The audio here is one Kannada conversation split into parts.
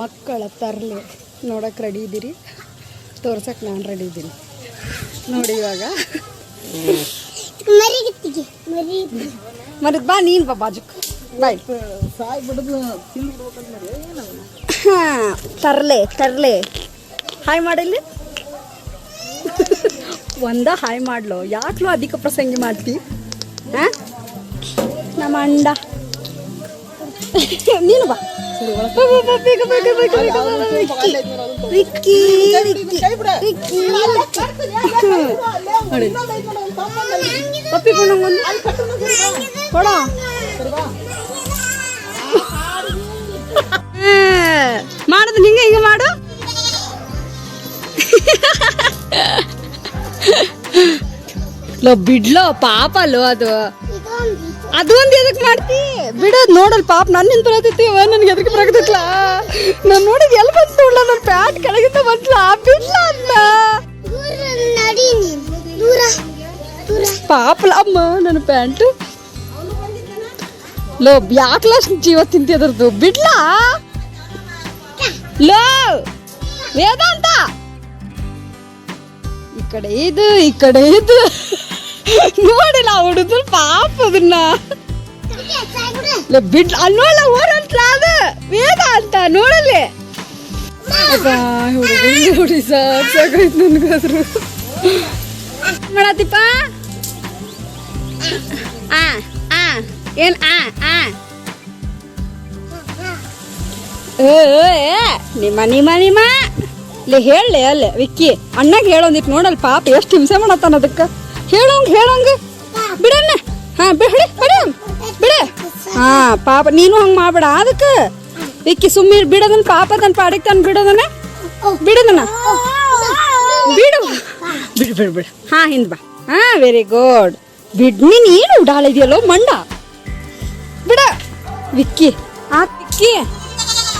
ಮಕ್ಕಳ ತರಲೆ ನೋಡಕ್ಕೆ ರೆಡಿ ಇದ್ದೀರಿ ತೋರ್ಸಕ್ಕೆ ನಾನು ರೆಡಿ ಇದ್ದೀನಿ ನೋಡಿ ಇವಾಗ. ಮರಿಗಿತ್ತಿಗೆ ಮರಿ ಮರದ್ ಬಾ ನೀನು ಬಾ ಬಾಜುಕ್. ಬಾಯ್. ಹಾಂ ತರಲೆ ತರಲೆ. ಹಾಯ್ ಮಾಡಿಲ್ಲ? ಒಂದ ಹಾಯ್ ಮಾಡ್ಲೋ. ಯಾಕ್ಲೂ ಅಧಿಕ ಪ್ರಸಂಗಿ ಮಾಡ್ತಿ? ಹಾಂ? ನಮ್ಮ ಅಂಡ. ನೀನು ಬಾ. ಬಾ, ಬಾ, ಬಾ, ಬೇಗ, ಬೇಗ, ಬೇಗ, ಬೇಗ, ಬಾ, ಬಾ, ವಿಕ್ಕಿ. ವಿಕ್ಕಿ ವಿಕ್ಕಿ ವಿಕ್ಕಿ. ಹ್ಮ್. ನೋಡಿ. ಪಪ್ಪಿ ಕೊಡಂಗೊಂದು ಕೊಡ. ಮಾಡೋದು ಹಿಂಗೆ ಹಿಂಗೆ ಮಾಡು. ಲೋ ಬಿಡ್ಲೋ ಪಾಪ ಲೋ ಅದು ಅದು ಒಂದು ಎದಕ್ಕೆ ಮಾಡ್ತಿ? ಬಿಡೋದು ನೋಡಲ್ ಪಾಪ ನನ್ನ ಬರತೈತಿ, ಅವ ನನಗೆ ಎದಕ್ಕೆ ಬರಕತ್ತಿಲ್ಲ ನಾನು ನೋಡಿದ್ ಎಲ್ಲಿ ಬಂತು ನೋಡ್ಲ ನನ್ನ ಪ್ಯಾಂಟ್ ಕೆಳಗಿಂದ ಬಂತಲ್ಲ ಬಿಡ್ಲ ಅಂತ ನಡಿ ಪಾಪಲ ಅಮ್ಮ ನನ್ನ ಪ್ಯಾಂಟು. ಲೋ ಯಾಕ್ಲ ಜೀವ ತಿಂತಿ ಅದರದು ಬಿಡ್ಲಾ? ಲೋ, ವೇದಾಂತ. ಈ ಕಡೆ ಇದು, ಈ ಕಡೆ ಇದು. ನೋಡಿಲ್ಲ, ಹುಡುಗರು ಪಾಪ ಅದನ್ನ. ಬಿಡ್, ಅಲ್ಲಿ ನೋಡಲ್ಲ ಓಡಂಟ್ಲ ಅದು. ವೇದ ಅಂತ, ನೋಡಲ್ಲಿ. ಹುಡುಗ ನೋಡಿ ಸಾಕ್ ಸಾಕಾಯ್ತು ನನ್ಗಾದ್ರು. ಮಾಡತ್ತಿಪ್ಪ ಆ ಆ, ಏನ್, ಆ ಆ. ನಿಮ್ಮ ನಿಮ್ಮ ನಿಮ್ಮ. ಇಲ್ಲಿ ಹೇಳಲೆ, ಅಲ್ಲೇ, ವಿಕ್ಕಿ. ಅಣ್ಣಗೆ ಹೇಳೊಂದಿಟ್ಟು ನೋಡಲ್ ಪಾಪ, ಎಷ್ಟು ಹಿಂಸೆ ಮಾಡತ್ತಾನ ಅದಕ್ಕೆ. ಹೇಳೋಂಗ್ ಹೇಳೋಂಗ. ಬಿಡಣ್ಣ. ಹಾ ಬಿಡಿ ಬಿಡ ಬಿಡ. ಹಾ ಪಾಪ ನೀನು ಹಂಗೆ ಮಾಡ್ಬೇಡ. ಅದಕ್ಕೆ? ವಿಕ್ಕಿ ಸುಮ್ಮನೆ ಬಿಡೋದನ್ನ ಪಾಪ ತನ್ನ ಪಾಡಿಗೆ ತಾನು ಬಿಡೋದನ್ನ ಬಿಡೋದನ್ನ ಬಿಡು. ಬಿಡು ಬಿಡು ಬಿಡು. ಹಾ ಹಿಂದ್ ಬಾ. ಹಾ ವೆರಿ ಗುಡ್ ಬಿಡ್ ನೀನು ಏನು ಉಡಾಳಿದ್ಯಲ್ಲೋ ಮಂಡ. ಬಿಡ. ವಿಕ್ಕಿ. ಆ ವಿಕ್ಕಿ.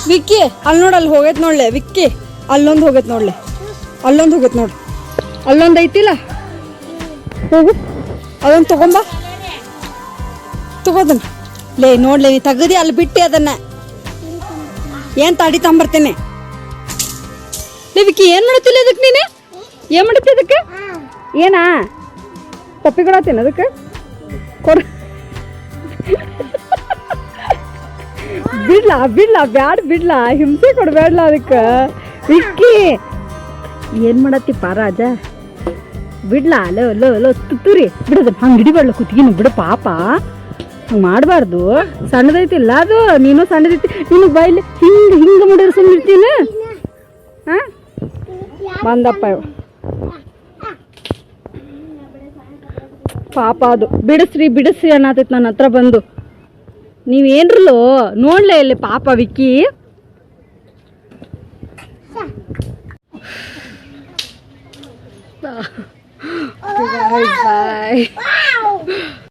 ವಿಕ್ಕಿ. ಅಲ್ಲಿ ನೋಡು ಅಲ್ಲಿ ಹೋಗೈತ್ ನೋಡ್ಲೆ ವಿಕ್ಕಿ. ಅಲ್ಲೊಂದು ಹೋಗೈತ್ ನೋಡ್ಲೆ. ಅಲ್ಲೊಂದು ಹೋಗೈತ್ ನೋಡು. ಅಲ್ಲೊಂದು ಐತಿಲ್ಲ? ಹೋಗು. ಅದನ್ನು ತಗೊಂಬ. ತಗೋದನ್ನ ಲೇ, ನೋಡ್ಲೆ ತೆಗದಿ ಅಲ್ಲಿ ಬಿಟ್ಟು ಅದನ್ನ. ಏನು ತಡಿ ತಗೊಂಬರ್ತೇನೆ ಲೇ, ವಿಕ್ಕಿ, ಏನ್ ಮಾಡತ್ತಿಲ್ಲ ಅದಕ್ಕೆ ನೀನು? ಏನು ಮಾಡುತ್ತೆ ಅದಕ್ಕೆ ಏನಾ? ಪಪ್ಪಿ ಕೊಡತ್ತೇನೆ ಅದಕ್ಕೆ ಕೊಡ ಬಿಡ್ಲಾ ಬಿಡ್ಲಾ, ಬ್ಯಾಡ ಬಿಡ್ಲಾ, ಹಿಂಸೆ ಕೊಡ್ಬೇಡ್ಲಾ ಅದಕ್ಕೆ. ವಿಕ್ಕಿ, ಏನು ಮಾಡತ್ತಿಪ್ಪ ರಾಜ? ಬಿಡ್ಲಾ? ಲೋ ಲೋ ತುತ್ತು ತುತ್ತೂರಿ ಬಿಡೋದು ಹಂಗೆ ಹಿಡಿಬಾರ್ಲ ಕುತ್ತಿಗಿನ, ಬಿಡು ಪಾಪ. ಹಂಗೆ ಮಾಡಬಾರ್ದು. ಸಣ್ಣದೈತಿಲ್ಲ ಅದು? ನೀನು ಸಣ್ಣದೈತಿ. ನೀನು ಬೈಲಿ ಹಿಂಗೆ ಹಿಂಗೆ ಮಾಡಿದ್ರೆ ಸುಮ್ಮನಿರ್ತೀನಿ ಹಾಂ? ಬಂದಪ್ಪ. ಪಾಪ ಅದು. ಬಿಡಿಸ್ರಿ ಬಿಡಿಸ್ರಿ ಅನ್ನತೈತಿ ನನ್ನ ಹತ್ರ ಬಂದು. ನೀವೇನ್ರಲ್ಲೋ ನೋಡ್ಲೇ ಇಲ್ಲಿ ಪಾಪ ವಿಕ್ಕಿ. ಬಾಯ್ ಬಾಯ್